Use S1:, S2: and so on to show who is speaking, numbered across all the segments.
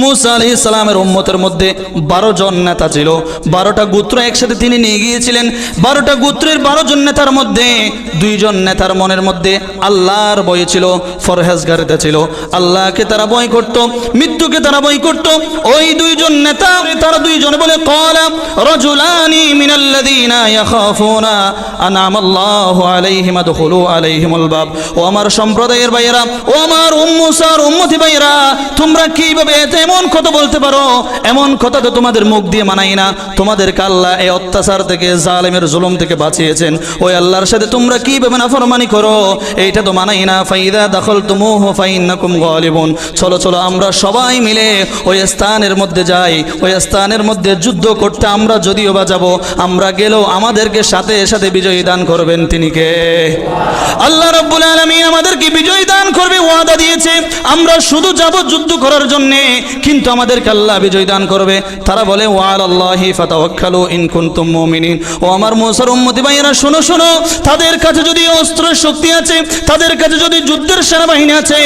S1: মুসা আলি ইসলামের উম্মতের মধ্যে বারো জন নেতা ছিল। বারোটা গোত্র একসাথে তিনি নিয়ে গিয়েছিলেন। বারোটা গোত্রের বারো জন নেতার মধ্যে দুইজন নেতার মনের মধ্যে আল্লাহর বই ছিল, ফরহেজগারিতে ছিল। আল্লাহকে তারা বই করত, মৃত্যুকে তারা বই করত। ওই দুইজন নেতা, তারা দুইজন বলে কলা রজুলানি মিনাল্লাযীনা ইয়াখাফুনা আনআমাল্লাহু আলাইহিম আদখুলু আলাইহিমুল বাব। ও আমার সম্প্রদায়ের ভাইয়েরা, ও আমার উম্মুসার উম্মতি ভাইয়েরা, তোমরা কীভাবে এমন কথা বলতে পারো, এমন কথা তো তোমাদের মুখ দিয়ে মানাই না। তোমাদেরকে আল্লাহ এই অত্যাচার থেকে, জালেমের জুলুম থেকে বাঁচিয়েছেন। ওই আল্লাহর সাথে তোমরা কীভাবে নাফরমানি করো, এইটা তো মানাই না। ফাইদা দখল তুমুহ ফাইন্নাকুম গালিবুন। চলো চলো, আমরা সবাই মিলে ওই স্থানের মধ্যে যাই। ওই স্থানের মধ্যে যুদ্ধ করতে আমরা যদিও বা যাব, আমরা গেলেও আমাদেরকে সাথে সাথে বিজয়ী দান করবেন তিনি কে? আল্লাহ রব্বুল আলামিন আমাদেরকে বিজয়ী দান করবে, ওয়াদা দিয়েছে। আমরা শুধু যাব যুদ্ধ করার জন্য কিন্তু আমাদেরকে আল্লাহ বিজয় দান করবে। তারা বলে ওয়াল আল্লাহি ফাতাওয়াক্কালু ইন কুনতুম মুমিনিন। ও আমার মুসার উম্মতি ভাইয়েরা, শোনো শোনো। তাদের কাছে যদি অস্ত্রের শক্তি আছে, তাদের কাছে যদি যুদ্ধের সেনাবাহিনী আছে,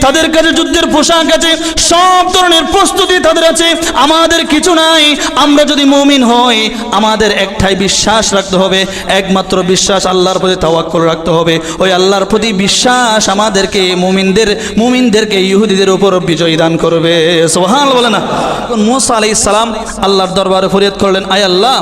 S1: তাদের কাছে যুদ্ধের পোশাক আছে, সব ধরনের প্রস্তুতি তাদের আছে। আমাদের কিছু নাই। আমরা যদি মুমিন হই, আমাদের একটাই বিশ্বাস রাখতে হবে। একমাত্র বিশ্বাস আল্লাহর প্রতি তাওয়াক্কুল রাখতে হবে। ওই আল্লাহর প্রতি বিশ্বাস আমাদেরকে মুমিনদের, মুমিনদেরকে ইহুদিদের উপর বিজয় দান করবে। সোহান বলে না। মোসা আলাই ইসলাম সালাম আল্লাহর দরবারে ফরিয়াদ করলেন আয় আল্লাহ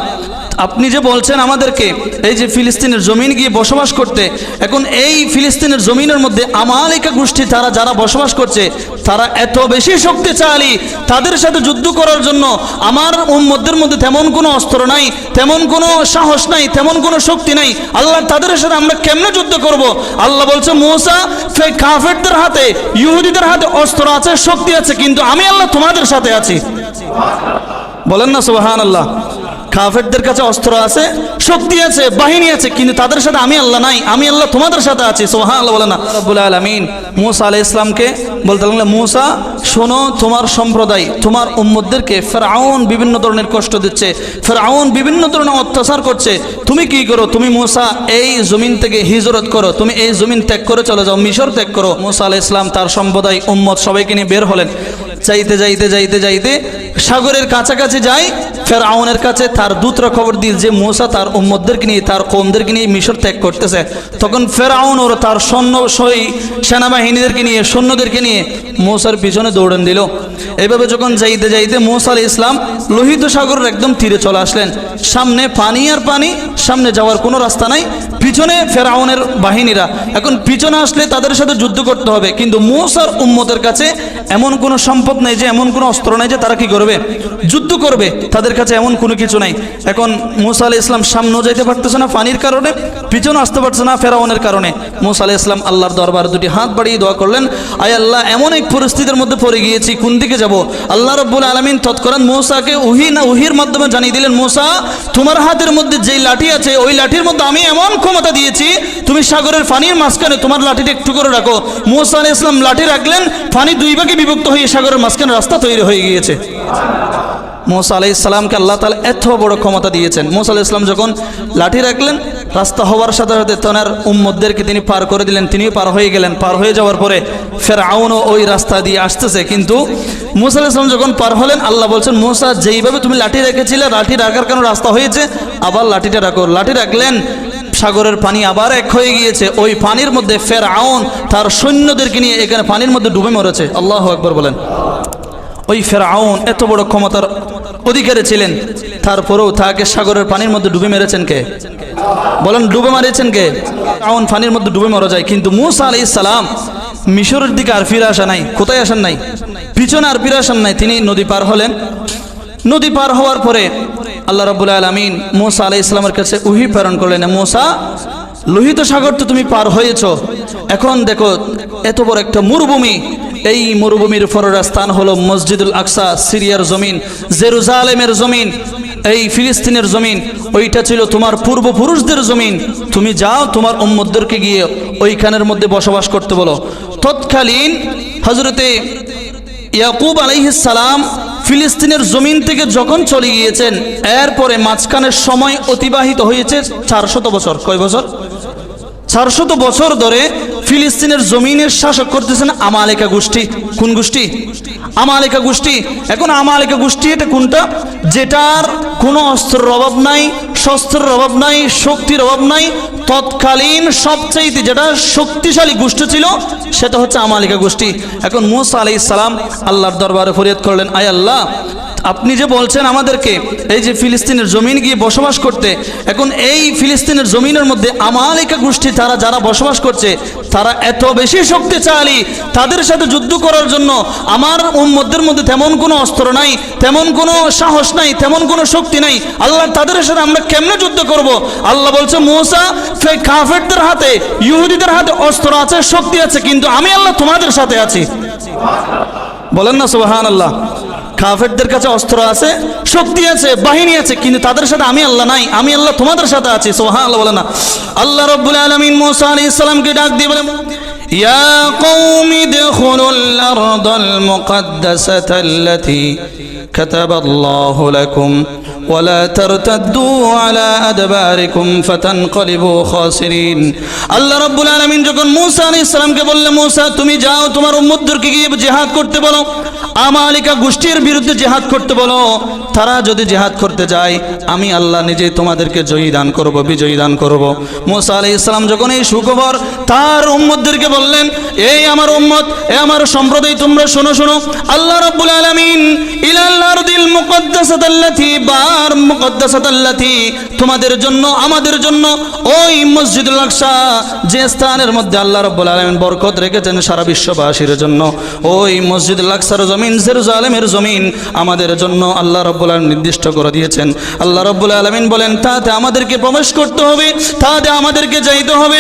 S1: আপনি যে বলছেন আমাদেরকে, এই যে ফিলিস্তিনের জমিন গিয়ে বসবাস করতে, এখন এই ফিলিস্তিনের জমিনের মধ্যে আমালিকা গোষ্ঠী তারা যারা বসবাস করছে, তারা এত বেশি শক্তিশালী, তাদের সাথে যুদ্ধ করার জন্য আমার উম্মদের মধ্যে তেমন কোনো অস্ত্র নাই, তেমন কোনো সাহস নাই, তেমন কোনো শক্তি নাই। আল্লাহ তাদের সাথে আমরা কেমনে যুদ্ধ করব? আল্লাহ বলছে, মৌসা কাফেরদের হাতে, ইহুদিদের হাতে অস্ত্র আছে, শক্তি আছে, কিন্তু আমি আল্লাহ তোমাদের সাথে আছি। বলেন না সুবাহান আল্লাহ কাফেরদের কাছে অস্ত্র আছে শক্তি আছে বাহিনী আছে কিন্তু তাদের সাথে আমি আল্লাহ নাই আমি আল্লাহ তোমাদের সাথে আছি সোহান আল্লাহ বলে না। রব্বুল আলমিন মুসা আলাহ ইসলামকে বলতে লাগলেন মুসা শোনো তোমার সম্প্রদায় তোমার উম্মদদেরকে ফেরাউন বিভিন্ন ধরনের কষ্ট দিচ্ছে ফেরাউন বিভিন্ন ধরনের অত্যাচার করছে তুমি কি করো? তুমি মুসা এই জমিন থেকে হিজরত করো তুমি এই জমিন ত্যাগ করে চলে যাও মিশর ত্যাগ করো। মুসা আলাহ ইসলাম তার সম্প্রদায় উম্মদ সবাইকে নিয়ে বের হলেন। যাইতে যাইতে যাইতে যাইতে সাগরের কাছাকাছি যাই ফেরাউনের কাছে তার দূতরা খবর দিল যে মোসা তার উম্মদদেরকে নিয়ে, তার কোমদেরকে নিয়ে মিশর ত্যাগ করতেছে, তখন ফের আউন ওর তার সৈন্য সই সেনাবাহিনীদেরকে নিয়ে, সৈন্যদেরকে নিয়ে মোসার পিছনে দৌড়ান দিল। এভাবে যখন যাইতে যাইতে মোসা আলী ইসলাম লোহিত সাগরের একদম তীরে চলে আসলেন। সামনে পানি আর পানি, সামনে যাওয়ার কোনো রাস্তা নাই। পিছনে ফেরাউনের বাহিনীরা। এখন পিছনে আসলে তাদের সাথে যুদ্ধ করতে হবে। কিন্তু মোসার উম্মতের কাছে এমন কোনো সম্পদ নেই যে, এমন কোনো অস্ত্র নেই যে, তারা কি করবে? যুদ্ধ করবে। তাদের কাছে এমন কোনো কিছু নাই। এখন মুসা আলি ইসলাম সামনেও যাইতে পারতেছে না পানির কারণে, পিছনে আসতে পারছে না ফেরাউনের কারণে। মুসা আলি ইসলাম আল্লাহর দরবার দুটি হাত বাড়িয়ে দোয়া করলেন, আয় আল্লাহ, এমন এক পরিস্থিতির মধ্যে পড়ে গিয়েছি, কোন দিকে যাব? আল্লাহ রব্বুল আলমিন তৎকরান মৌসাকে উহি না উহির মাধ্যমে জানিয়ে দিলেন, মৌসা, তোমার হাতের মধ্যে যেই লাঠি আছে, ওই লাঠির মধ্যে আমি এমন ক্ষমতা দিয়েছি, তুমি সাগরের পানির মাঝখানে তোমার লাঠিটা একটু করে রাখো। মৌসা আলি ইসলাম লাঠি রাখলেন পানি দুই ভাগে বিভক্ত হয়ে সাগরের মাঝখানে রাস্তা তৈরি হয়ে গিয়েছে। মোসা আলাই ইসলামকে আল্লাহ তালা এত বড় ক্ষমতা দিয়েছেন। মোসা আলাহ ইসলাম যখন লাঠি রাখলেন, রাস্তা হওয়ার সাথে সাথে তেনার উম্মদদেরকে তিনি পার করে দিলেন, তিনিও পার হয়ে গেলেন। পার হয়ে যাওয়ার পরে ফের আউনও ওই রাস্তা দিয়ে আসতেছে। কিন্তু মুসা আলাহ ইসলাম যখন পার হলেন, আল্লাহ বলছেন, মোসা, যেইভাবে তুমি লাঠি রেখেছিলে, লাঠি রাখার কারণে রাস্তা হয়েছে, আবার লাঠিটা রাখো। লাঠি রাখলেন সাগরের পানি আবার এক হয়ে গিয়েছে। ওই পানির মধ্যে ফের আউন তার সৈন্যদেরকে নিয়ে এখানে পানির মধ্যে ডুবে মরেছে। আল্লাহ একবার বলেন। ওই ফের আউন এত বড় ক্ষমতার অধিকারী ছিলেন, তারপরেও তাকে সাগরের পানির মধ্যে ডুবে মেরেছেন কে? বলেন, ডুবে মারিয়েছেন কে? আউন পানির মধ্যে ডুবে মারা যায়। কিন্তু মুসা আলি সালাম মিশরের দিকে আর ফিরে আসা নাই, কোথায় আসেন নাই? পিছনে আর ফিরে আসেন নাই। তিনি নদী পার হলেন। নদী পার হওয়ার পরে আল্লাহ রবুল আলমিন মোসা আলাই ইসলামের কাছে উহি প্রেরণ করলেন মোসা, লোহিত সাগর তো তুমি পার হয়েছ। এখন দেখো, এত বড় একটা মরুভূমি। এই মরুভূমির ফররা স্থান হলো মসজিদুল আকসা, সিরিয়ার জমিন, জেরুজালেমের জমিন, এই ফিলিস্তিনের জমিন। ওইটা ছিল তোমার পূর্বপুরুষদের জমিন। তুমি যাও, তোমার উম্মদদেরকে গিয়ে ওইখানের মধ্যে বসবাস করতে বলো। তৎকালীন হজরতে ইয়াকুব আলাইহিস সালাম ফিলিস্তিনের জমিন থেকে যখন চলে গিয়েছেন, এরপরে মাঝখানের সময় অতিবাহিত হয়েছে চারশত বছর। কয় বছর? চারশত বছর ধরে ফিলিস্তিনের জমিনের শাসক করতেছেন আমালেকা গোষ্ঠী। কোন গোষ্ঠী? আমালেকা গোষ্ঠী। এখন আমালেকা গোষ্ঠী এটা কোনটা? যেটার কোনো অস্ত্রের অভাব নাই শস্ত্রের অভাব নাই, শক্তির অভাব নাই, তৎকালীন সবচেয়ে যেটা শক্তিশালী গোষ্ঠী ছিল, সেটা হচ্ছে আমালিকা গোষ্ঠী। এখন মুসা আলাই সালাম আল্লাহর দরবারে ফরিয়াদ করলেন, আয় আল্লাহ আপনি যে বলছেন আমাদেরকে এই যে ফিলিস্তিনের জমিন গিয়ে বসবাস করতে, এখন এই ফিলিস্তিনের জমিনের মধ্যে আমালিকা গোষ্ঠী তারা যারা বসবাস করছে, তারা এত বেশি শক্তিশালী, তাদের সাথে যুদ্ধ করার জন্য আমার উম্মদের মধ্যে তেমন কোনো অস্ত্র নাই, তেমন কোনো সাহস নাই, তেমন কোনো শক্তি নাই। আল্লাহ তাদের সাথে আমরা কেমনে যুদ্ধ করব? আল্লাহ বলছে, মৌসা কাফেরদের হাতে, ইহুদিদের হাতে অস্ত্র আছে, শক্তি আছে, কিন্তু আমি আল্লাহ তোমাদের সাথে আছি। বলেন না সুবাহান আল্লাহ কাফেরদের কাছে অস্ত্র আছে শক্তি আছে বাহিনী আছে কিন্তু তাদের সাথে আমি আল্লাহ নাই আমি আল্লাহ তোমাদের সাথে আছি সোহান আল্লাহ বলে না আল্লাহ রব্বুল আলমিন মোসা আলী ইসলামকে ডাক দিয়ে বলে يا قوم ادخلوا الأرض المقدسة التي كتب الله لكم ولا ترتدوا على أدباركم فتنقلبوا خاسرين আল্লাহ রাব্বুল আলামিন যখন মূসা আলাইহিস সালামকে বললেন মূসা তুমি যাও তোমার উম্মতদেরকে গিয়ে জিহাদ করতে বলো আমালিকা গোষ্ঠীর বিরুদ্ধে জিহাদ করতে বলো তারা যদি জিহাদ করতে যায় আমি আল্লাহ নিজে তোমাদেরকে জয়ী দান করব বিজয়ী দান করব মূসা আলাইহিস সালাম যখন এই সুখবর তার উম্মতদেরকে বললেন এই আমার উম্মত এ আমার সম্প্রদায় তোমরা শোনো শোনো আল্লাহ রাব্বুল আলামিন ইলাল আরদিল মুকদ্দাসাতাল্লাতি বার মুকদ্দাসাতাল্লাতি তোমাদের জন্য, আমাদের জন্য, ওই মসজিদুল আকসা, যে স্থানের মধ্যে আল্লাহ রাব্বুল আলামিন বরকত রেখেছেন সারা বিশ্ববাসীর জন্য, ওই মসজিদুল আকসার জমিন, জেরুজালেমের জমিন আমাদের জন্য আল্লাহ রাব্বুল আলামিন নির্দিষ্ট করে দিয়েছেন। আল্লাহ রাব্বুল আলামিন বলেন, তাতে আমাদেরকে প্রবেশ করতে হবে, তাতে আমাদেরকে যাইতে হবে।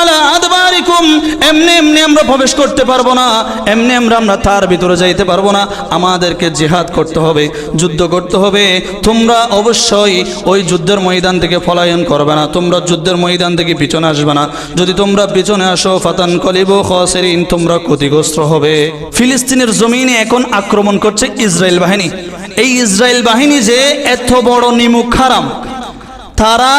S1: আলা আদবারিকুম, এমনি এমনি আমরা প্রবেশ করতে পারব না, এমনি আমরা আমরা তার ভিতরে যাইতে পারব না, আমাদেরকে জিহাদ করতে হবে, যুদ্ধ করতে হবে। তোমরা অবশ্যই ওই যুদ্ধের ময়দান থেকে পলায়ন করবে না। তোমরা যুদ্ধের ময়দান থেকে পিছনে আসবে না। যদি তোমরা পিছনে আসো, ফাতান কলিব খসেরিন, তোমরা ক্ষতিগ্রস্ত হবে। ফিলিস্তিনের জমিনে এখন আক্রমণ করছে ইসরায়েল বাহিনী। এই ইসরায়েল বাহিনী যে এত বড় নিমুখ খারাম তারা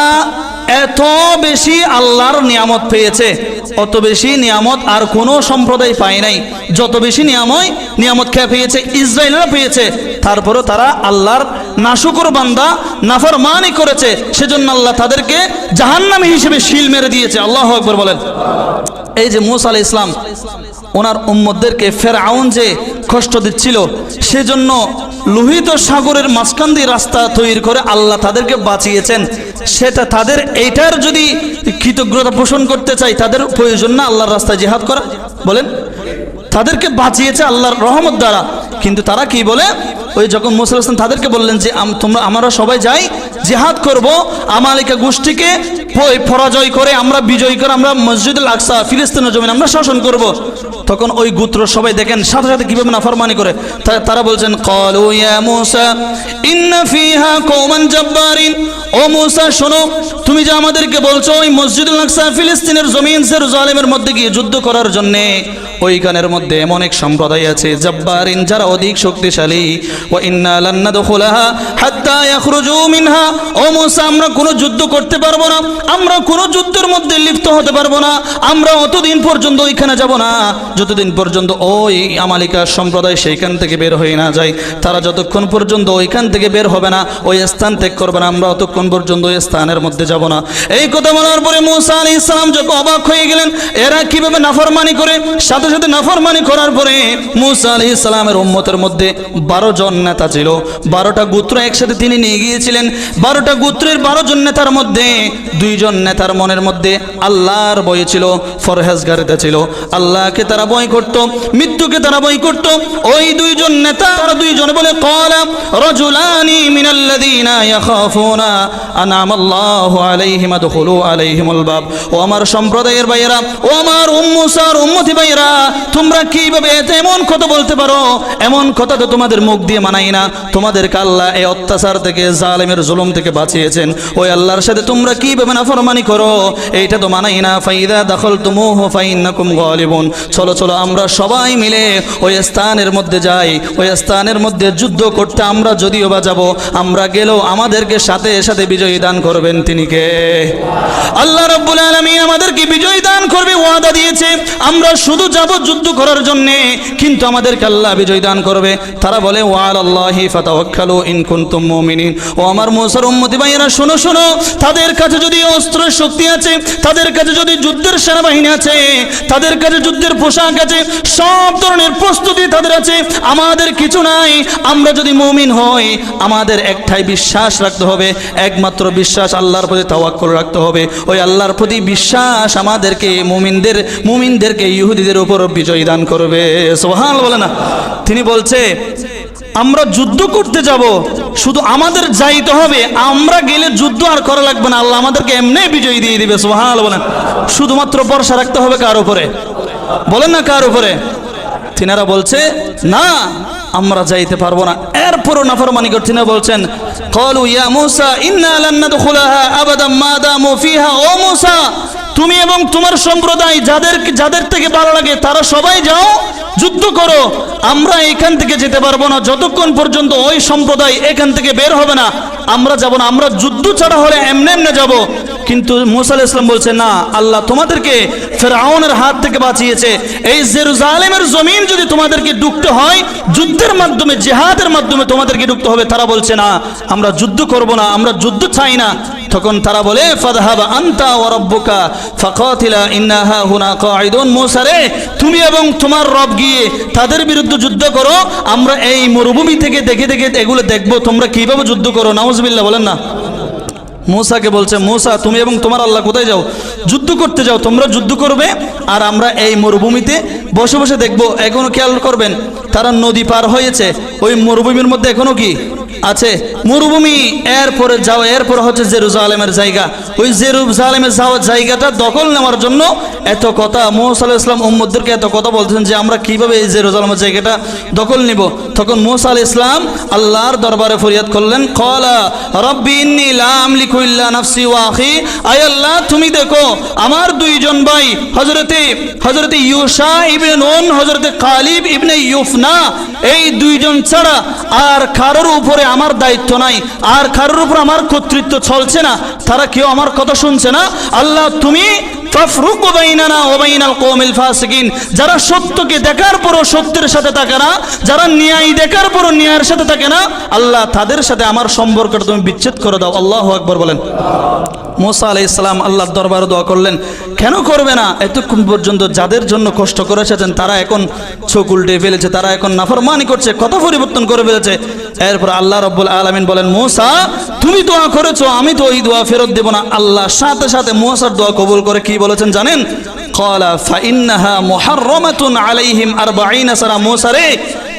S1: এত বেশি আল্লাহর নিয়ামত পেয়েছে, অত বেশি নিয়ামত আর কোনো সম্প্রদায় পায় নাই। যত বেশি নিয়াময় নিয়ামত খেয়ে পেয়েছে, ইসরায়েলরা পেয়েছে, তারপরও তারা আল্লাহর নাশুকর বান্দা, নাফরমানি করেছে। সেজন্য আল্লাহ তাদেরকে জাহান্নামী হিসেবে শিল মেরে দিয়েছে। আল্লাহ আকবর বলেন। এই যে মুসা আলাহ ইসলাম ওনার উম্মদদেরকে ফেরাউন যে কষ্ট দিচ্ছিল। সেজন্য লোহিত সাগরের মাঝখান দিয়ে রাস্তা তৈরি করে আল্লাহ তাদেরকে বাঁচিয়েছেন। সেটা তাদের, এইটার যদি কৃতজ্ঞতা পোষণ করতে চাই, তাদের প্রয়োজন না আল্লাহর রাস্তায় জেহাদ করা। বলেন। তাদেরকে বাঁচিয়েছে আল্লাহর রহমত দ্বারা। কিন্তু তারা কি বলে? ওই যখন মুসা হাসান তাদেরকে বললেন যে তোমরা আমরা সবাই যাই, জেহাদ করব, আমালিকা গোষ্ঠীকে পরাজয় করে, আমরা বিজয় করে, আমরা মসজিদুল আকসা, ফিলিস্তিনের জমিন আমরা শাসন করব। তখন ওই গোত্র সবাই দেখেন, সাথে সাথে কীভাবে নাফরমানি করে। তারা বলছেন ও শোনো, তুমি যে আমাদেরকে বলছো, ওই মসজিদুল আকসা, ফিলিস্তিনের জমিন জেরুজালেমের মধ্যে গিয়ে যুদ্ধ করার জন্য ওইখানের মধ্যে এমন এক সম্প্রদায় আছে জব্বারিন যারা অধিক শক্তিশালী। ও ইন্না লান নাদখুলাহা হাত্তা ইয়াখরুজু মিনহা। ও মুসা, আমরা কোনো যুদ্ধ করতে পারব না, আমরা কোনো যুদ্ধের মধ্যে লিপ্ত হতে পারব না, আমরা অতদিন পর্যন্ত ওইখানে যাব না। যতদিন পর্যন্ত ওই আমালিকা সম্প্রদায় সেইখান থেকে বের হয়ে না যায়, তারা যতক্ষণ পর্যন্ত ওইখান থেকে বের হবে না, ওই স্থান ত্যাগ করবে না, আমরা অতক্ষণ পর্যন্ত ওই স্থানের মধ্যে যাব না। এই কথা বলার পরে মুসা আলী ইসলাম যখন অবাক হয়ে গেলেন, এরা কীভাবে নাফরমানি করে, সাথে সাথে নাফরমানি করার পরে মুসা আলী ইসলামের উম্মতের মধ্যে বারো জন নেতা ছিল। বারোটা গোত্র একসাথে তিনি নিয়ে গিয়েছিলেন। বারোটা গোত্রের বারো জন নেতার মধ্যে দুইজন নেতার মনের মধ্যে আল্লাহর বই ছিল, ফরহেজগারিতা ছিল। আল্লাহকে তারা বই করত, মৃত্যুকে তারা বই করত। ওই দুইজন নেতা তারা দুইজন বলে কলা রজুলানি মিনাল্লাযীনা ইয়াখাফুনা আলাইহিম আদখুলু আলাইহিমুল বাব। ও আমার সম্প্রদায়ের ভাইয়েরা, ও আমার উম্মুসার উম্মতি ভাইয়েরা, তোমরা কীভাবে এমন কথা বলতে পারো? এমন কথা তো তোমাদের মুখ দিয়ে মানাই না। তোমাদেরকে আল্লাহ এই অত্যাচার থেকে, জালেমের জুলুম থেকে বাঁচিয়েছেন। ওই আল্লাহর সাথে তোমরা কীভাবে নাফরমানি করো? এইটা তো মানাই না। ফাইদা দখল তুমু ফাইন্নাকুম গালিবুন। চলো চলো, আমরা সবাই মিলে ওই স্থানের মধ্যে যাই। ওই স্থানের মধ্যে যুদ্ধ করতে আমরা যদিও বা যাব, আমরা গেলেও আমাদেরকে সাথে সাথে বিজয়ী দান করবেন তিনি কে? আল্লাহ রাব্বুল আলামিন আমাদেরকে বিজয়ী দান করবে, ওয়াদা দিয়েছে। আমরা শুধু যাব যুদ্ধ করার জন্য কিন্তু আমাদেরকে আল্লাহ বিজয় দান করবে। তারা বলে ওয়াল আল্লাহি ফাতাওয়াক্কালু ইন কুনতুম মুমিনিন। ও আমার মুসার উম্মতি ভাইয়েরা, শোনো শোনো, তাদের কাছে যদি অস্ত্রের শক্তি আছে, তাদের কাছে যদি যুদ্ধের সেনাবাহিনী আছে, তাদের কাছে যুদ্ধের পোশাক আছে, সব ধরনের প্রস্তুতি তাদের আছে, আমাদের কিছু নাই, আমরা যদি মুমিন হই, আমাদের একটাই বিশ্বাস রাখতে হবে, একমাত্র বিশ্বাস আল্লাহর প্রতি তাওয়াক্কুল রাখতে হবে। ওই আল্লাহর প্রতি বিশ্বাস আমাদেরকে মুমিনদের, মুমিনদেরকে ইহুদিদের উপর বিজয় দান করবে। সোহান বলে না। তিনি বলছে, আমরা যুদ্ধ করতে যাব। শুধু আমাদের যাইতে হবে। আমরা গেলে যুদ্ধ আর করা লাগবে না। আল্লাহ আমাদেরকে এমনি বিজয়ী দিয়ে দিবে। সোহান বলেন শুধুমাত্র ভরসা রাখতে হবে কার উপরে? বলেন না কার উপরে? তিনারা বলছে, না, আমরা যাইতে পারব না। এরপরও নাফরমানি করে তিনি বলছেন, কলু ইয়া মুসা, ইন্না লান নাদখুলাহা আবাদাম মা দামু ফিহা। ও মুসা তুমি এবং তোমার সম্প্রদায় যাদের যাদের থেকে ভালো লাগে, তারা সবাই যাও, যুদ্ধ করো। আমরা এখান থেকে যেতে পারব না। যতক্ষণ পর্যন্ত ওই সম্প্রদায় এখান থেকে বের হবে না, আমরা যাব না। আমরা যুদ্ধ ছাড়া হলে এমনি এমনি যাব। কিন্তু মুসা আলাইহিস ইসলাম বলছে, না, আল্লাহ তোমাদেরকে ফেরাউনের হাত থেকে বাঁচিয়েছে। এই জেরুজালেমের জমিন যদি তোমাদেরকে ডুবতে হয়, যুদ্ধের মাধ্যমে, জেহাদের মাধ্যমে তোমাদেরকে ডুবতে হবে। তারা বলছে, না, আমরা যুদ্ধ করব না, আমরা যুদ্ধ চাই না। তখন তারা বলে, ফাদহাবা আনতা ওয়া রাব্বুকা ফাকাতিলা ইন্নাহা হুনা কাঈদুন। মুসা রে, তুমি এবং তোমার রব গিয়ে তাদের বিরুদ্ধে যুদ্ধ করো, আমরা এই মরুভূমি থেকে দেখে দেখে এগুলো দেখব, তোমরা কীভাবে যুদ্ধ করো? নাউজুবিল্লাহ, বলেন না। মূসাকে বলছে, মূসা, তুমি এবং তোমার আল্লাহ কোথায় যাও? যুদ্ধ করতে যাও, তোমরা যুদ্ধ করবে আর আমরা এই মরুভূমিতে বসে বসে দেখব। এখনও খেয়াল করবেন, তারা নদী পার হয়েছে। ওই মরুভূমির মধ্যে এখনও কি? আছে। মরুভূমি, এরপরে যাও, এরপর হচ্ছে জেরুজালেমের জায়গা। ওই জেরুজালেমের যাওয়ার জায়গাটা দখল নেওয়ার জন্য এত কথা আলাহ ইসলাম উম্মদদেরকে এত কথা বলছেন যে আমরা কীভাবে এই জেরুজালেমের জায়গাটা দখল নিব। তখন মৌসা আল ইসলাম আল্লাহর দরবারে ফরিয়াদ করলেন কলা রব্বি ইন্নি লা আমলিকু ইল্লা নাফসি ওয়া আখি। আয় আল্লাহ, তুমি দেখো, আমার দুইজন ভাই, হযরতে হযরতে ইউসা ইবনে নুন, হযরতে কালিব ইবনে ইউফনা, এই দুইজন ছাড়া আর কারোর উপরে আমার দায়িত্ব নাই। আর কারোর উপর আমার কর্তৃত্ব চলছে না, তারা কেউ আমার কথা শুনছে না। আল্লাহ, তুমি যারা সত্যকে দেখার পরও সত্যের সাথে থাকে না, যারা ন্যায় দেখার পরও ন্যায়ের সাথে থাকে না, আল্লাহ তাদের সাথে আমার সম্পর্কটা তুমি বিচ্ছেদ করে দাও। আল্লাহ আকবর বলেন। মোসা আলাইহিস সালাম আল্লাহর দরবারে দোয়া করলেন, কেন করবে না? এতক্ষণ পর্যন্ত যাদের জন্য কষ্ট করে এসেছেন তারা এখন চোখ উল্টে ফেলেছে, তারা এখন নাফরমানি করছে, কথা পরিবর্তন করে ফেলেছে। এরপর আল্লাহ রব্বুল আলামিন বলেন, মোসা, তুমি দোয়া করেছ, আমি তো ওই দোয়া ফেরত দেব না। আল্লাহ সাথে সাথে মোসার দোয়া কবুল করে কি বলেছেন জানেন? কলা ফাইন্নাহা মুহাররামাতুন আলাইহিম আরবাঈনা সারা মোসা রে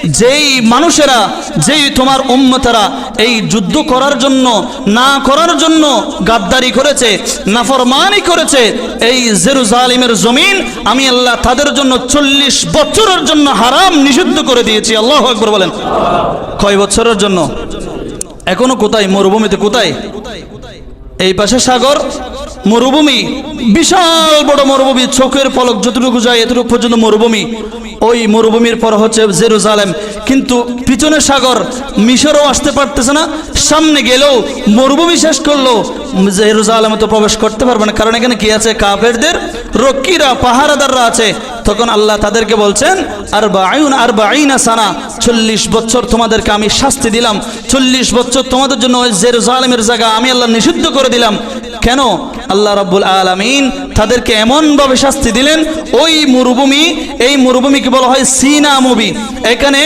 S1: যেই মানুষেরা, যেই তোমার উম্মতেরা এই যুদ্ধ করার জন্য, না করার জন্য গাদ্দারি করেছে, নাফরমানি করেছে, এই জেরুজালিমের জমিন আমি আল্লাহ তাদের জন্য চল্লিশ বছরের জন্য হারাম নিষিদ্ধ করে দিয়েছি। আল্লাহ আকবর বলেন। কয় বছরের জন্য? এখনও কোথায়? মরুভূমিতে কোথায়? এই পাশে সাগর, মরুভূমি, বিশাল বড় মরুভূমি, চোখের পলক যতটুকু যায় এতটুকু পর্যন্ত মরুভূমি। ওই মরুভূমির পর হচ্ছে জেরুজালেম। কিন্তু পিছনে সাগর, মিশরও আসতে পারতেছে না। সামনে গেলেও মরুভূমি শেষ করল জেরুজালেমে তো প্রবেশ করতে পারবে না। কারণ এখানে কি আছে? কাফেরদের রক্ষীরা, পাহারাদাররা আছে। তখন আল্লাহ তাদেরকে বলছেন আর বা আইন আর বা আইনা সানা। চল্লিশ বছর তোমাদেরকে আমি শাস্তি দিলাম। চল্লিশ বছর তোমাদের জন্য জেরুজালেমের জায়গা আমি আল্লাহ নিষিদ্ধ করে দিলাম। কেন? আল্লাহ রাব্বুল আলামিন তাদেরকে এমনভাবে শাস্তি দিলেন, ওই মরুভূমি, এই মরুভূমিকে বলা হয় সিনা মুভি এখানে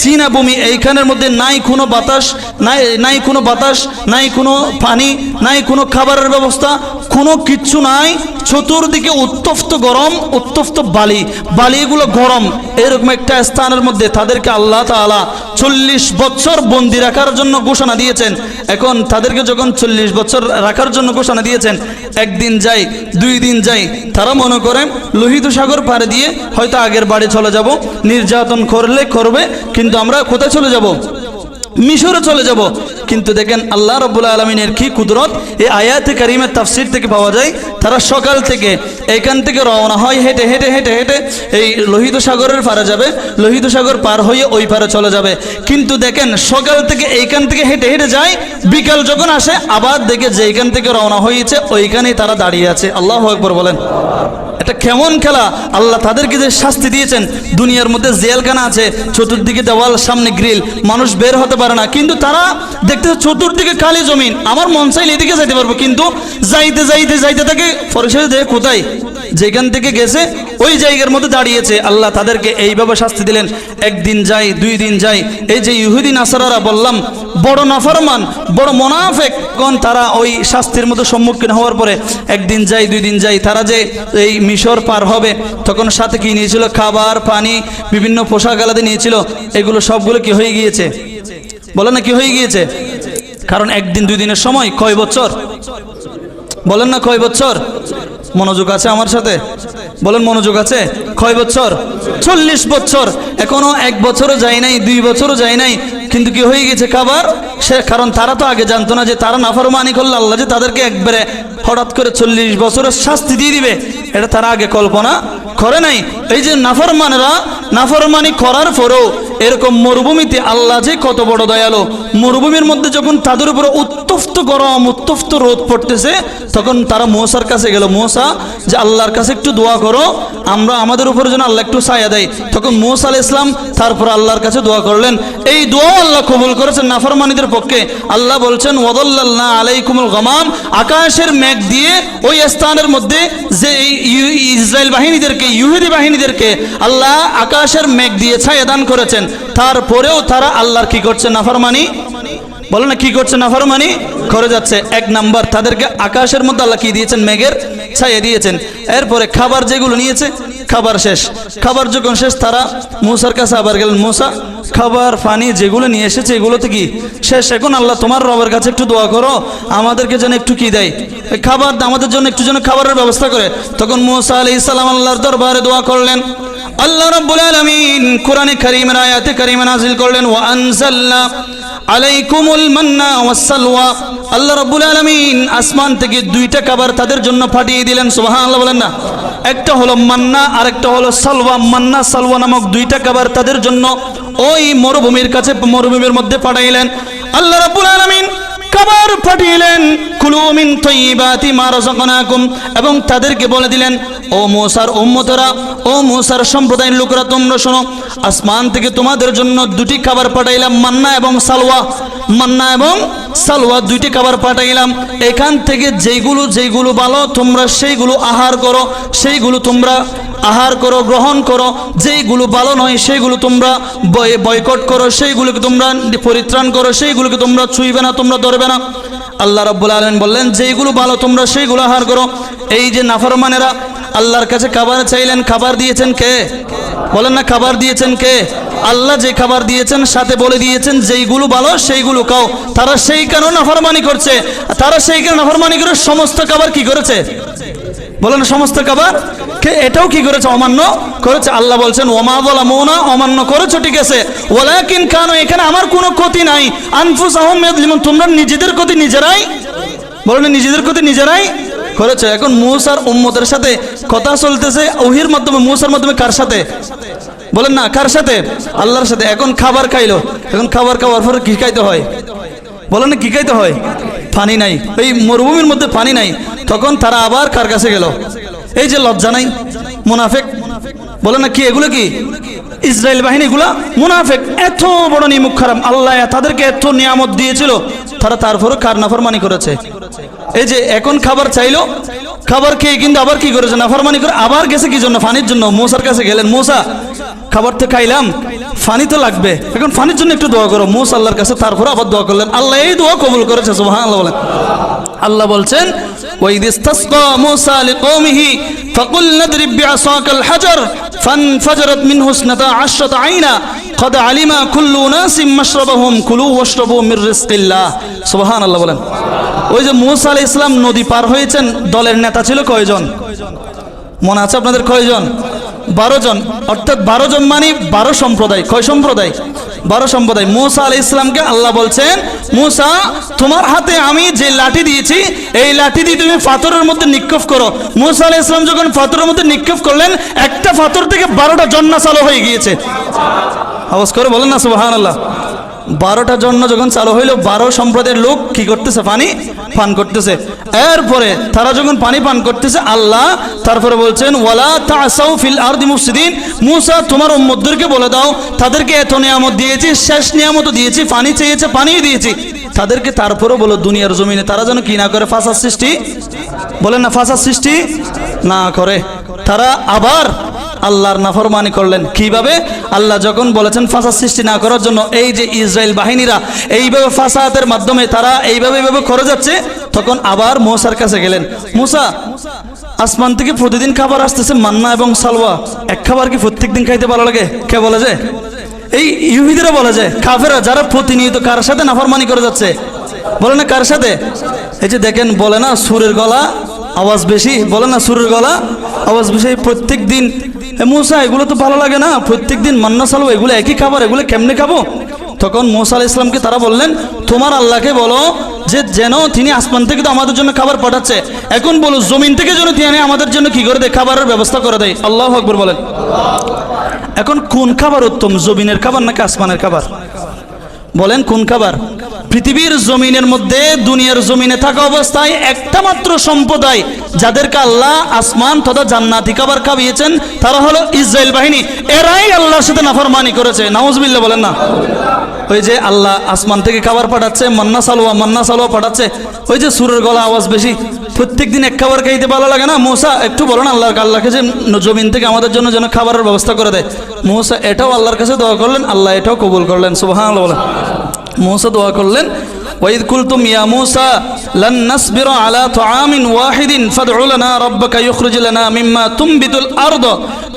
S1: সিনা ভূমি, এইখানের মধ্যে নাই কোনো বাতাস, নাই নাই কোনো বাতাস, নাই কোনো পানি, নাই কোনো খাবারের ব্যবস্থা, কোনো কিচ্ছু নাই। চতুর্দিকে উত্তপ্ত গরম, উত্তপ্ত বালি। বালিগুলো গরম। এরকম একটা স্থানের মধ্যে তাদেরকে আল্লাহ তাআলা চল্লিশ বছর বন্দি রাখার জন্য ঘোষণা দিয়েছেন। এখন তাদেরকে যখন চল্লিশ বছর রাখার জন্য ঘোষণা দিয়েছেন, একদিন যাই, দুই দিন যাই, তারা মনে করে লোহিত সাগর পাড়ে দিয়ে হয়তো আগের বাড়ি চলে যাব, নির্যাতন করলে করবে, কিন্তু আমরা কোথায় চলে যাব? মিশরে চলে যাব। কিন্তু দেখেন আল্লাহ রব্বুল আলমিনের কি কুদরত? এই আয়াতে কারিমের তাফসির থেকে পাওয়া যায়, তারা সকাল থেকে এইখান থেকে রওনা হয়, হেঁটে হেঁটে হেঁটে হেঁটে এই লোহিত সাগরের পারে যাবে, লোহিত সাগর পার হয়ে ওই পারে চলে যাবে। কিন্তু দেখেন সকাল থেকে এইখান থেকে হেঁটে হেঁটে যায়, বিকাল যখন আসে, আবার দেখে যেইখান থেকে রওনা হয়েছে, ওইখানেই তারা দাঁড়িয়ে আছে। আল্লাহ একবার বলেন। এটা কেমন খেলা। আল্লাহ তাদেরকে যে শাস্তি দিয়েছেন, দুনিয়ার মধ্যে জেলখানা আছে, চতুর্দিকে দেওয়াল, সামনে গ্রিল, মানুষ বের হতে পারে না। কিন্তু তারা দেখতে চতুর্দিকে খালি জমিন। আমার মন চাইলে এদিকে যাইতে পারব, কিন্তু যাইতে যাইতে যাইতে থাকে পরিশেষে যে কোথায়? যেখান থেকে গেছে, ওই জায়গার মধ্যে দাঁড়িয়েছে। আল্লাহ তাদেরকে এইভাবে শাস্তি দিলেন। একদিন যাই, দুই দিন যাই। এই যে ইহুদিন আসারারা বললাম, বড় নাফরমান, বড় মোনাফেক, কোন তারা ওই শাস্তির মধ্যে সম্মুখীন হওয়ার পরে একদিন যাই, দুই দিন যাই, তারা যে এই মিশর পার হবে, তখন সাথে কি নিয়েছিল? খাবার, পানি, বিভিন্ন পোশাক আলাদা নিয়েছিল। এগুলো সবগুলো কি হয়ে গিয়েছে? বলো না কি হয়ে গিয়েছে? কারণ একদিন, দুই দিনের সময়, কয় বছর? বলেন না কয় বছর? মনোযোগ আছে আমার সাথে? বলেন মনোযোগ আছে? কয় বছর? চল্লিশ বছর। এখনও এক বছরও যায় নাই, দুই বছরও যায় নাই। কিন্তু কি হয়ে গেছে খাবার? সে কারণ তারা তো আগে জানতো না যে তারা নাফরমানি করলে আল্লাহ যে তাদেরকে একবারে হঠাৎ করে চল্লিশ বছরের শাস্তি দিয়ে দিবে, এটা তারা আগে কল্পনা করে নাই। এই যে নাফরমানরা, নাফরমানি করার পরেও এরকম মরুভূমিতে আল্লাহ যে কত বড় দয়ালো মরুভূমির মধ্যে যখন তাদের উপরে উত্তপ্ত গরম, উত্তপ্ত রোদ পড়তেছে, তখন তারা মৌসার কাছে গেল, মৌসা, যে আল্লাহর কাছে একটু দোয়া করো, আমরা আমাদের উপরে যেন আল্লাহ একটু ছায়া দেয়। তখন মৌসা আল ইসলাম তারপর আল্লাহর কাছে দোয়া করলেন। এই দোয়া আল্লাহ কবুল করেছেন নাফরমানিদের পক্ষে। আল্লাহ বলছেন ওদল্লাহ আলাইকুমুল গমাম আকাশের মেঘ দিয়ে ওই স্থানের মধ্যে যে ইসরায়েল বাহিনীদেরকে, ইহুদি বাহিনীদেরকে আল্লাহ আকাশের মেঘ দিয়ে ছায়া দান করেছেন। তারপরেও তারা আল্লাহর কি করছে, নাফরমানি? বলো না কি করছে নাফরমানি করে যাচ্ছে। এক নাম্বার, তাদেরকে আকাশের মধ্যে আল্লাহ কি দিয়েছেন? মেঘের ছাইয়ে দিয়েছেন। এরপরে খাবার যেগুলো নিয়েছে, খাবার শেষ। খাবার যখন শেষ, তারা মূসার কাছে আবার গেলেন। মূসা, খাবার, পানি যেগুলো নিয়ে এসেছে, এগুলোতে কি শেষ? এখন আল্লাহ তোমার রবের কাছে একটু দোয়া করো। আমাদেরকে যেন একটু কি দেয়? খাবার আমাদের জন্য একটু যেন খাবারের ব্যবস্থা করে। তখন মূসা আলাইহিস সালাম আল্লাহর দরবারে দোয়া করলেন। আল্লাহ রাব্বুল আলামিন কোরআনে কারীমের আয়াতে কারীমে নাযিল করলেন, ওয়া আনজালনা আলাইকুমুল মান্না ওয়াসসালওয়া। আল্লাহ রাব্বুল আলামিন আসমান থেকে দুইটা খাবার তাদের জন্য পাঠিয়ে দিলেন, সুবহানাল্লাহ বলেন না। একটা হলো মান্না আর একটা হলো সালওয়া। মান্না, সালওয়া নামক দুইটা খাবার তাদের জন্য ওই মরুভূমির কাছে, মরুভূমির মধ্যে পাঠাইলেন। আল্লাহ রাব্বুল আলামিন খাবার পাঠিয়েলেন কুলু মিন তৈবাতি মা রাযাকনাকুম। এবং তাদেরকে বলে দিলেন ও মূসার উম্মতরা, ও মূসার সম্প্রদায়ের লোকরা, তোমরা শোনো, আসমান থেকে তোমাদের জন্য দুটি খাবার পাঠাইলাম, মান্না এবং সালোয়া মান্না এবং সালওয়া দুইটি খাবার পাঠাইলাম। এখান থেকে যেইগুলো যেইগুলো ভালো, তোমরা সেইগুলো আহার করো, সেইগুলো তোমরা আহার করো, গ্রহণ করো। যেইগুলো ভালো নয়, সেইগুলো তোমরা বয়- বয়কট করো, সেইগুলোকে তোমরা পরিত্রাণ করো, সেইগুলোকে তোমরা ছুঁইবে না, তোমরা ধরবে না। আল্লাহ রব্বুল আলম বললেন, যেইগুলো ভালো, তোমরা সেইগুলো আহার করো। এই যে নাফরমানেরা আল্লাহর কাছে খাবার চাইলেন, খাবার দিয়েছেন কে? বলেন না, খাবার দিয়েছেন কে? আল্লাহ যে খাবার দিয়েছেন, সাথে বলে দিয়েছেন, যেইগুলো ভালো সেইগুলো খাও। তারা সেই কারণে নাফরমানি করছে। তারা সেই কারণে নাফরমানি করে সমস্ত খাবার কি করেছে? বলেন, সমস্ত খাবার কে? এটাও কি করেছে? অমান্য করেছে। আল্লাহ বলছেন, ওমা বলা মৌনা অমান্য করেছ, ঠিক আছে। ওলাকিন কানো, এখানে আমার কোনো ক্ষতি নাই। আনফুস আহমেদ তোমরা নিজেদের ক্ষতি নিজেরাই বলেন, নিজেদের ক্ষতি নিজেরাই করেছে। এখন মূসার উম্মতের সাথে কথা চলতেছে, ওহির মাধ্যমে, মূসার মাধ্যমে কার সাথে? বলেন না, কার সাথে? আল্লাহর সাথে। এখন খাবার খাইলো। এখন খাবার খাওয়ার পরে কি খাইতে হয়? বলেন কি খাইতে হয়? পানি নাই। এই মরুভূমির মধ্যে পানি নাই। তখন তারা আবার কার কাছে গেল? এই যে লজ্জা নাই? মুনাফেক? বলে না, কি? এগুলো কি? ইসরায়েল বাহিনীগুলো মুনাফেক, এত বড় নিমুখ খারাপ। আল্লাহ তাদেরকে এত নিয়ামত দিয়েছিল, তারা তারপরে কার নাফরমানি করেছে। এই যে এখন খাবার চাইলো, খাবার খেয়ে কিন্তু আবার কি করেছে? নাফরমানি করে আবার গেছে কি জন্য? ফানির জন্য। মৌসার কাছে গেলেন, মৌসা, খাবার তো খাইলাম, ফানি তো লাগবে। এখন ফানির জন্য একটু দোয়া করো। মৌসা আল্লাহর কাছে তারপরে আবার দোয়া করলেন। আল্লাহ এই দোয়া কবুল করেছে সুবহান আল্লাহ বলেন। আল্লাহ বলছেন ওয়াইদিস্তাসকা আলী কৌমিহি ফকুল নদ্রিব্যা বিআসাকাল হাজার فانفجرت منه اثنتا عشرة عينا قد علم كل ناس مشربهم كلوا واشربوا من رزق الله سبحان الله বলেন ওই যে মুসা আলাইহিস সালাম নদী পার হয়েছেন দলের নেতা ছিল কয়জন মনে আছে আপনাদের কয়জন বারো জন অর্থাৎ বারো জন মানে বারো সম্প্রদায় কয় সম্প্রদায় বারো সম্প্রদায়। মুসা আলাই ইসলামকে আল্লাহ বলছেন, মুসা, তোমার হাতে আমি যে লাঠি দিয়েছি, এই লাঠি দিয়ে তুমি পাথরের মধ্যে নিক্ষেপ করো। মুসা আলাই ইসলাম যখন পাথরের মধ্যে নিক্ষেপ করলেন, একটা পাথর থেকে বারোটা জন্না চালু হয়ে গিয়েছে। আওয়াজ করে বলেন না সুবাহান আল্লাহ বারোটা জন্য যখন চালু হইল, বারো সম্প্রদায়ের লোক কি করতেছে? পানি পান করতেছে। এরপরে তারা যখন পানি পান করতেছে, আল্লাহ তারপরে বলছেন, ওয়ালা তাসাউ ফিল আরদি মুফসিদিন। মুসা, তোমার উম্মতদেরকে বলে দাও, তাদেরকে এত নিয়ামত দিয়েছি, শেষ নিয়ামত দিয়েছি, পানি চেয়েছে, পানিও দিয়েছি। তাদেরকে তারপরও বলো, দুনিয়ার জমিনে তারা যেন কি না করে, ফাঁসার সৃষ্টি? বলেন না, ফাঁসার সৃষ্টি না করে। তারা আবার আল্লাহর নাফরমানি করলেন। কীভাবে? আল্লাহ যখন বলেছেন, ফাঁসাদ সৃষ্টি না করার জন্য এই যে ইসরায়েল বাহিনীরা এইভাবে ফাঁসাতের মাধ্যমে তারা এইভাবে এইভাবে করে যাচ্ছে, তখন আবার মোসার কাছে গেলেন। মুসা, আসমান থেকে প্রতিদিন খাবার আসতেছে মান্না এবং সালওয়া এক খাবার কি প্রত্যেক দিন খাইতে ভালো লাগে? কে বলে যে? এই ইহুদিরা বলে যে কাফেরা যারা প্রতিনিয়ত কার সাথে নাফরমানি করে যাচ্ছে? বলে না, কার সাথে? এই যে দেখেন, বলে না, সুরের গলা আওয়াজ বেশি, বলে না সুরের গলা? আওয়াজ বেশি, প্রত্যেক দিন। মূসা, এগুলো তো ভালো লাগে না। প্রত্যেক দিন মান্না সালো, এগুলো একই খাবার, এগুলো কেমনে খাব? তখন মৌসা আলাহ ইসলামকে তারা বললেন, তোমার আল্লাহকে বলো যে, যেন তিনি আসমান থেকে তো আমাদের জন্য খাবার পাঠাচ্ছে। এখন বলো, জমিন থেকে যেন তিনি আমাদের জন্য কি করে দেয়? খাবারের ব্যবস্থা করে দেয়। আল্লাহ আকবর বলেন। এখন কোন খাবার উত্তম, জমিনের খাবার নাকি আসমানের খাবার? বলেন, কোন খাবার? পৃথিবীর জমিনের মধ্যে দুনিয়ার জমিনে থাকা অবস্থায় একটা মাত্র সম্প্রদায় যাদেরকে আল্লাহ আসমান তথা জান্নাতি খাবার খাবিয়েছেন তারা হলো ইসরায়েল বাহিনী। এরাই আল্লাহর সাথে নাফরমানি করেছে। নাউজবিল্লা বলেন না। ওই যে আল্লাহ আসমান থেকে খাবার পাঠাচ্ছে, মান্না সালোয়া মান্না সালোয়া পাঠাচ্ছে। ওই যে সুরের গলা আওয়াজ বেশি। প্রত্যেক দিন এক খাবার খাইতে ভালো লাগে না? মৌসা, একটু বলো না আল্লাহ আল্লাহকে যে জমিন থেকে আমাদের জন্য যেন খাবারের ব্যবস্থা করে দেয়। মৌসা, এটাও আল্লাহর কাছে দোয়া করলেন, আল্লাহ এটাও কবুল করলেন সুবাহ মৌসা দোয়া করলেন ওয়াইদ কুলতুম ইয়া মুসা লান নাসবিরা আলা তুআমিন ওয়াহিদিন ফাদউ লানা রাব্বাকা ইখরিজ লানা মিম্মা তুনবিতুল আরদ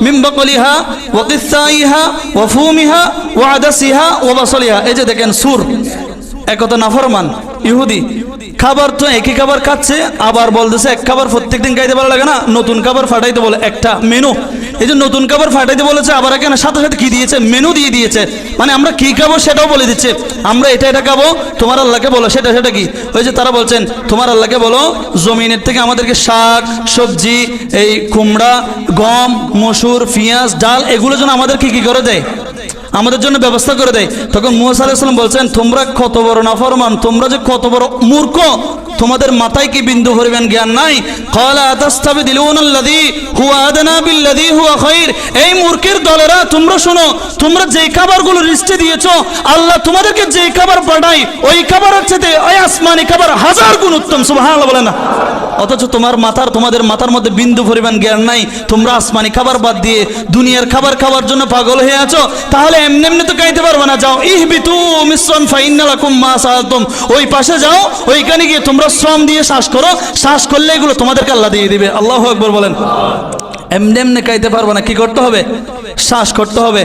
S1: মিন বাকলিহা ওয়া কিসাইহা ওয়া ফুমিহা এই যে সুর একথা নাফরমান, ইহুদি। খাবার তো একই খাবার খাচ্ছে, আবার বলতেছে, এক খাবার প্রত্যেকদিন খাইতে ভালো লাগে না, নতুন খাবার ফাটাইতে বলে, একটা মেনু। এই যে নতুন খাবার ফাটাইতে বলেছে, আবার এখানে সাথে সাথে কি দিয়েছে? মেনু দিয়ে দিয়েছে। মানে আমরা কি খাব সেটাও বলে দিচ্ছে। আমরা এটা এটা খাব, তোমার আল্লাহকে বলো, সেটা সেটা কি? ওই যে তারা বলছেন, তোমার আল্লাহকে বলো, জমিনের থেকে আমাদেরকে শাক, সবজি, এই কুমড়া, গম, মসুর, পেঁয়াজ, ডাল, এগুলো যেন আমাদের কি কি করে দেয়? আমাদের জন্য ব্যবস্থা করে দেয়। তখন মুসা আলাইসালাম বলছেন, তোমরা কত বড় নাফরমান, তোমরা যে কত বড় মূর্খ তোমাদের মাথায় কি বিন্দু পরিমাণ জ্ঞান নাই? কলা আতাস্তাবে দিলুনাল্লাযী হুয়া আদনা বিল্লাযী হুয়া খায়র এই মূর্খের দলেরা, তোমরা শোনো, তোমরা যে খাবারগুলো লিস্টে দিয়েছ, আল্লাহ তোমাদেরকে যে খাবার পাঠাই ওই খাবারের চেয়ে ওই আসমানি খাবার হাজার গুণ উত্তম, সুবহানাল্লাহ বলে না। অথচ তোমার মাথার, তোমাদের মাথার মধ্যে বিন্দু পরিমাণ জ্ঞান নাই। তোমরা আসমানি খাবার বাদ দিয়ে দুনিয়ার খাবার খাওয়ার জন্য পাগল হয়ে আছো, তাহলে এমনি এমনি তো খাইতে পারবে না। যাও ইহ বিতু মিশ্রণ ফাইনালাকুম মা সাহাতুম ওই পাশে যাও, ওইখানে গিয়ে তোমরা শ্রম দিয়ে শ্বাস করো, শ্বাস করলে এগুলো তোমাদেরকে আল্লাহ দিয়ে দিবে। আল্লাহ আকবর বলেন। এমনি এমনি খাইতে পারব না, কি করতে হবে? শ্বাস করতে হবে।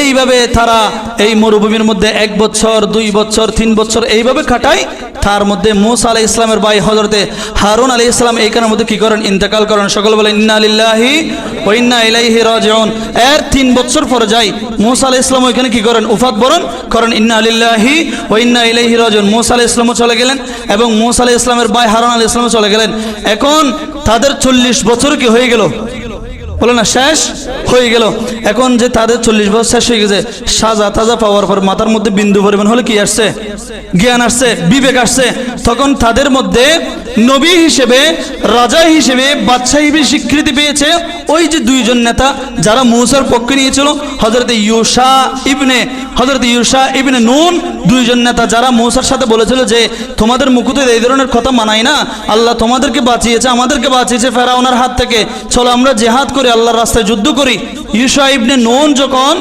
S1: এইভাবে তারা এই মরুভূমির মধ্যে এক বছর, দুই বছর, তিন বছর এইভাবে কাটায় তার মধ্যে মুসা আলাই ইসলামের ভাই হজরতে হারুন আলী ইসলাম এইখানের মধ্যে কি করেন? ইন্তেকাল করেন। সকল বলেন, ইন্না ও ইন্না ইলাইহি রাজিউন। এর তিন বছর পরে যাই মুসা আলাই ইসলাম ওইখানে কি করেন? উফাত বরণ করেন, ইন্না আলিল্লাহি ও ইন্না ইলাইহি রাজিউন। মুসা ইসলামও চলে গেলেন এবং মুসা আলাই ইসলামের ভাই হারুন আলী ইসলামও চলে গেলেন। এখন তাদের চল্লিশ বছর কি হয়ে গেল? বলে না, শেষ? হয়ে গেল। এখন যে তাদের চল্লিশ বছর শেষ হয়ে গেছে, সাজা তাজা পাওয়ার পর মাথার মধ্যে বিন্দু পরিমাণ হলে কি আসছে? জ্ঞান আসছে, বিবেক আসছে। তখন তাদের মধ্যে নবী হিসেবে, রাজা হিসেবে, বাদশাহ হিসেবে স্বীকৃতি পেয়েছে ওই যে দুইজন নেতা যারা মৌসার পক্ষে নিয়েছিল হজরত ইউসা ইবনে হজরত ইউসা ইবনে নুন, দুইজন নেতা যারা মৌসার সাথে বলেছিল যে, তোমাদের মুকুতে এই ধরনের কথা মানায় না। আল্লাহ তোমাদেরকে বাঁচিয়েছে, আমাদেরকে বাঁচিয়েছে ফেরাউনার হাত থেকে। চলো আমরা জেহাদ করি আল্লাহর রাস্তায় যুদ্ধ করি। ইউসা ইবনে নুন যখন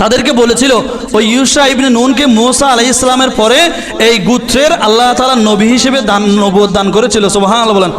S1: তাদেরকে বলেছিল, ওই ইউসা ইবনে নুনকে মোসা আলাই ইসলামের পরে এই গুত্রের আল্লাহ তালা নবী হিসেবে দান নবদান করেছিল। সোহান আল্লাহ বলেন।